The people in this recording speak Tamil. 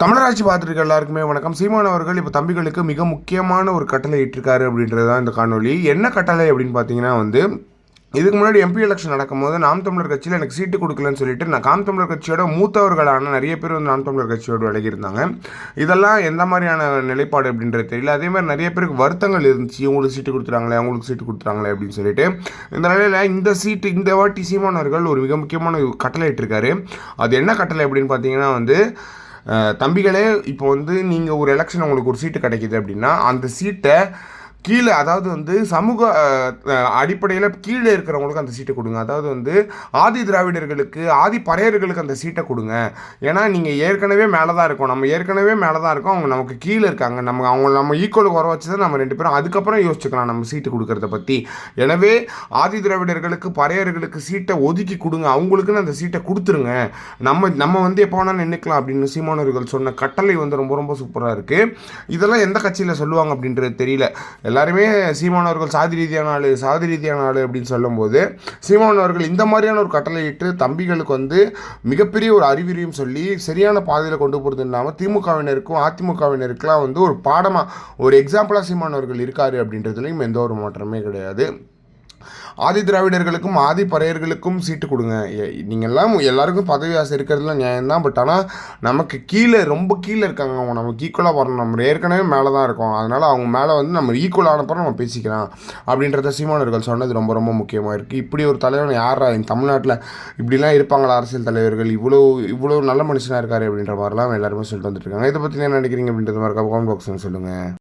தமிழராட்சி பார்த்துருக்க எல்லாருக்குமே வணக்கம். சீமான் அவர்கள் இப்போ தம்பிகளுக்கு மிக முக்கியமான ஒரு கட்டளை இட்டிருக்காரு அப்படின்றது தான் இந்த காணொலி என்ன கட்டளை அப்படின்னு பார்த்தீங்கன்னா வந்து இதுக்கு முன்னாடி எம்பி எலெக்ஷன் நடக்கும்போது நாம் தமிழர் கட்சியில் எனக்கு சீட்டு கொடுக்கலன்னு சொல்லிட்டு நான் காம் தமிழர் கட்சியோட மூத்தவர்களான நிறைய பேர் வந்து நாம் தமிழர் கட்சியோட விலகியிருந்தாங்க. இதெல்லாம் எந்த மாதிரியான நிலைப்பாடு அப்படின்றது தெரியல. அதே மாதிரி நிறைய பேருக்கு வருத்தங்கள் இருந்துச்சு. இவங்களுக்கு சீட்டு கொடுத்துறாங்களே அவங்களுக்கு சீட்டு கொடுத்துறாங்களே அப்படின்னு சொல்லிட்டு. இந்த நிலையில் இந்த சீட்டு இந்த வாட்டி சீமானவர்கள் ஒரு மிக முக்கியமான ஒரு கட்டளை இட்டிருக்காரு. அது என்ன கட்டளை அப்படின்னு பார்த்தீங்கன்னா வந்து தம்பிகளே இப்போ வந்து நீங்கள் ஒரு எலெக்ஷன் உங்களுக்கு ஒரு சீட்டு கிடைக்கிது அப்படின்னா அந்த சீட்டை கீழே அதாவது வந்து சமூக அடிப்படையில் கீழே இருக்கிறவங்களுக்கு அந்த சீட்டை கொடுங்க. அதாவது வந்து ஆதி திராவிடர்களுக்கு ஆதி பறையர்களுக்கு அந்த சீட்டை கொடுங்க. ஏன்னா நீங்கள் ஏற்கனவே மேலே தான் இருக்கோம். நம்ம ஏற்கனவே மேலே தான் இருக்கோம். அவங்க நமக்கு கீழே இருக்காங்க. நம்ம அவங்க நம்ம ஈக்குவலுக்கு வர வச்சு தான் நம்ம ரெண்டு பேரும் அதுக்கப்புறம் யோசிச்சுக்கலாம் நம்ம சீட்டு கொடுக்கறத பற்றி எனவே ஆதி திராவிடர்களுக்கு பறையர்களுக்கு சீட்டை ஒதுக்கி கொடுங்க. அவங்களுக்குன்னு அந்த சீட்டை கொடுத்துருங்க. நம்ம நம்ம வந்து எப்போ வேணாலும் நின்றுக்கலாம் அப்படின்னு சீமானவர்கள் சொன்ன கட்டளை வந்து ரொம்ப ரொம்ப சூப்பராக இருக்குது இதெல்லாம் எந்த கட்சியில் சொல்லுவாங்க அப்படின்றது தெரியல. எல்லாருமே சீமானவர்கள் சாதி ரீதியான ஆள் சாதி ரீதியான ஆள் அப்படின்னு சொல்லும்போது சீமானவர்கள் இந்த மாதிரியான ஒரு கட்டளையிட்டு தம்பிகளுக்கு வந்து மிகப்பெரிய ஒரு அறிவுரையும் சொல்லி சரியான பாதையில் கொண்டு போகிறது இல்லாமல் திமுகவினருக்கும் அதிமுகவினருக்குலாம் வந்து ஒரு பாடமாக ஒரு எக்ஸாம்பிளாக சீமானவர்கள் இருக்காரு அப்படின்றதுலையும் எந்த ஒரு மாற்றமே கிடையாது. ஆதி திராவிடர்களுக்கும் ஆதி பறையர்களுக்கும் சீட்டு கொடுங்க. எ- நீங்கெல்லாம் எல்லாருக்கும் பதவி ஆசை இருக்கிறதுலாம் நியாயம்தான் பட் ஆனால் நமக்கு கீழே ரொம்ப கீழே இருக்காங்க. அவங்க நமக்கு ஈக்குவலாக வரணும். நம்ம ஏற்கனவே மேலே தான் இருக்கோம். அதனால் அவங்க மேலே வந்து நம்ம ஈக்குவலானப்பறம் நம்ம பேசிக்கலாம். அப்படின்றத சீமானவர்கள் சொன்னது ரொம்ப ரொம்ப முக்கியமாக இருக்குது இப்படி ஒரு தலைவன் யாரா தமிழ்நாட்டில் இப்படிலாம் இருப்பாங்களா அரசியல் தலைவர்கள்? இவ்வளோ இவ்வளோ நல்ல மனுஷனாக இருக்காரு அப்படின்ற மாதிரிலாம் எல்லாருமே சொல்லிட்டு வந்துட்டு இருக்காங்க. இதை பற்றி என்ன நினைக்கிறீங்க அப்படின்றது மாதிரி கமெண்ட் பாக்ஸ் சொல்லுங்கள்